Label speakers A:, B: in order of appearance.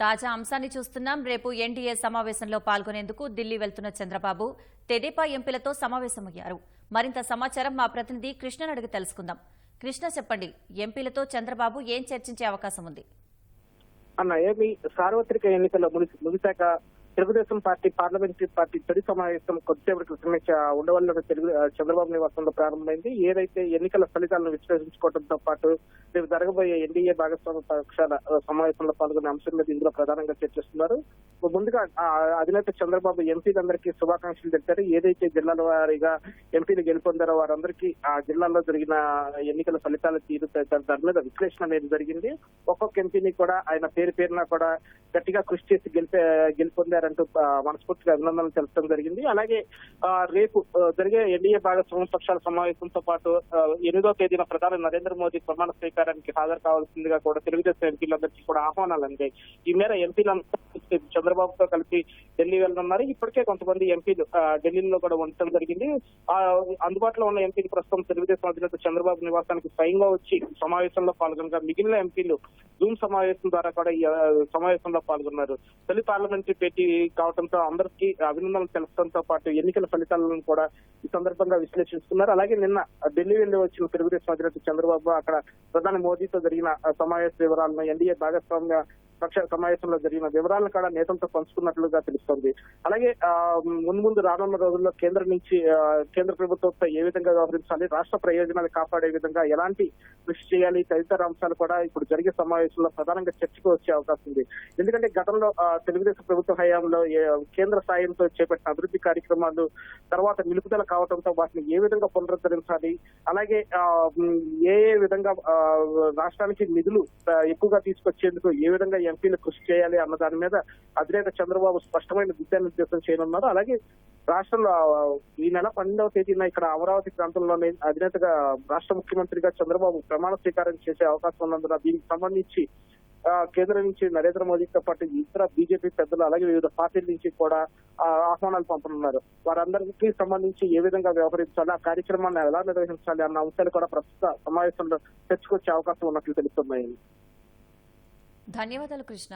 A: తాజా అంశాన్ని చూస్తున్నాం. రేపు ఎన్డీఏ సమావేశంలో పాల్గొనేందుకు ఢిల్లీ వెళ్తున్న చంద్రబాబు తెదేపా ఎంపీలతో సమావేశమయ్యారు. మరింత సమాచారం మా ప్రతినిధి కృష్ణను అడిగి తెలుసుకుందాం. కృష్ణ చెప్పండి. ఎంపీలతో చంద్రబాబు ఏం చర్చించే అవకాశం ఉంది?
B: అన్న ఏమి సార్వత్రిక ఎన్నికల ముగిశాక తెలుగుదేశం పార్టీ పార్లమెంటరీ పార్టీ తొలి సమావేశం కొద్దిసేపటి క్రితమే చ- ఉండవల్లిలో తెలుగు చంద్రబాబు నివాసంలో ప్రారంభమైంది. ఏదైతే ఎన్నికల ఫలితాలను విశ్లేషించుకోవడంతో పాటు రేపు జరగబోయే ఎన్డీఏ భాగస్వామ్య పక్షాల సమావేశంలో పాల్గొనే అంశం మీద ఇందులో ప్రధానంగా చర్చిస్తున్నారు. ముందుగా అధినేత చంద్రబాబు ఎంపీలందరికీ శుభాకాంక్షలు తెలిపారు. ఏదైతే జిల్లాల వారీగా ఎంపీలు గెలుపొందారో వారందరికీ ఆ జిల్లాల్లో జరిగిన ఎన్నికల ఫలితాల తీరు దాని మీద విశ్లేషణ అనేది జరిగింది. ఒక్కొక్క ఎంపీని కూడా ఆయన పేరు పేరున కూడా గట్టిగా కృషి చేసి గెలిపే గెలుపొందారంటూ మనస్ఫూర్తిగా అభినందనలు తెలపడం జరిగింది. అలాగే రేపు జరిగే ఎన్డీఏ భాగస్వామ్య పక్షాల సమావేశంతో పాటు ఎనిమిదో తేదీన ప్రధాని నరేంద్ర మోదీ ప్రమాణ స్వీకారానికి హాజరు కావాల్సిందిగా కూడా తెలుగుదేశం ఎంపీలందరికీ కూడా ఆహ్వానాలు అందాయి. ఈ మేర ఎంపీలంతా చంద్రబాబుతో కలిసి ఢిల్లీ వెళ్ళనున్నారు. ఇప్పటికే కొంతమంది ఎంపీలు ఢిల్లీలో కూడా ఉండటం జరిగింది. అందుబాటులో ఉన్న ఎంపీలు ప్రస్తుతం తెలుగుదేశం అధినేత చంద్రబాబు నివాసానికి స్వయంగా వచ్చి సమావేశంలో పాల్గొనగా మిగిలిన ఎంపీలు జూమ్ సమావేశం ద్వారా కూడా ఈ సమావేశంలో పాల్గొన్నారు. తొలి పార్లమెంటరీ భేటీ కావడంతో అందరికీ అభినందనలు తెలపడంతో పాటు ఎన్నికల ఫలితాలను కూడా ఈ సందర్భంగా విశ్లేషిస్తున్నారు. అలాగే నిన్న ఢిల్లీ వెళ్ళి వచ్చిన తెలుగుదేశం అధినేత చంద్రబాబు అక్కడ ప్రధాని మోదీతో జరిగిన సమావేశ వివరాలను ఎన్డీఏ భాగస్వామ్య పక్ష సమావేశంలో జరిగిన వివరాలను కూడా నేతలతో పంచుకున్నట్లుగా తెలుస్తోంది. అలాగే ముందు ముందు రానున్న రోజుల్లో కేంద్రం నుంచి కేంద్ర ప్రభుత్వంతో ఏ విధంగా వ్యవహరించాలి రాష్ట్ర ప్రయోజనాలు కాపాడే విధంగా ఎలాంటి కృషి చేయాలి తదితర అంశాలు కూడా ఇప్పుడు జరిగే సమావేశంలో ప్రధానంగా చర్చకు వచ్చే అవకాశం ఉంది. ఎందుకంటే గతంలో తెలుగుదేశం ప్రభుత్వ హయాంలో కేంద్ర సాయంతో చేపట్టిన అభివృద్ధి కార్యక్రమాలు తర్వాత నిలుపుదల కావడంతో వాటిని ఏ విధంగా పునరుద్ధరించాలి అలాగే ఏ ఏ విధంగా రాష్ట్రానికి నిధులు ఎక్కువగా తీసుకొచ్చేందుకు ఏ విధంగా ఎంపీలు కృషి చేయాలి అన్న దాని మీద అధినేత చంద్రబాబు స్పష్టమైన దిశానిర్దేశం చేయనున్నారు. అలాగే రాష్ట్రంలో ఈ నెల పన్నెండవ తేదీన ఇక్కడ అమరావతి ప్రాంతంలోనే అధినేతగా రాష్ట్ర ముఖ్యమంత్రిగా చంద్రబాబు ప్రమాణ స్వీకారం చేసే అవకాశం ఉన్నందున దీనికి సంబంధించి కేంద్రం నుంచి నరేంద్ర మోదీతో పాటు ఇతర బీజేపీ పెద్దలు అలాగే వివిధ పార్టీల నుంచి కూడా ఆ, ఆహ్వానాలు పంపనున్నారు. వారందరికీ సంబంధించి ఏ విధంగా వ్యవహరించాలి ఆ కార్యక్రమాన్ని ఎలా నిర్వహించాలి అన్న అంశాలు కూడా ప్రస్తుత సమావేశంలో చర్చకొచ్చే అవకాశం ఉన్నట్లు తెలుస్తున్నాయి.
A: ధన్యవాదాలు కృష్ణ.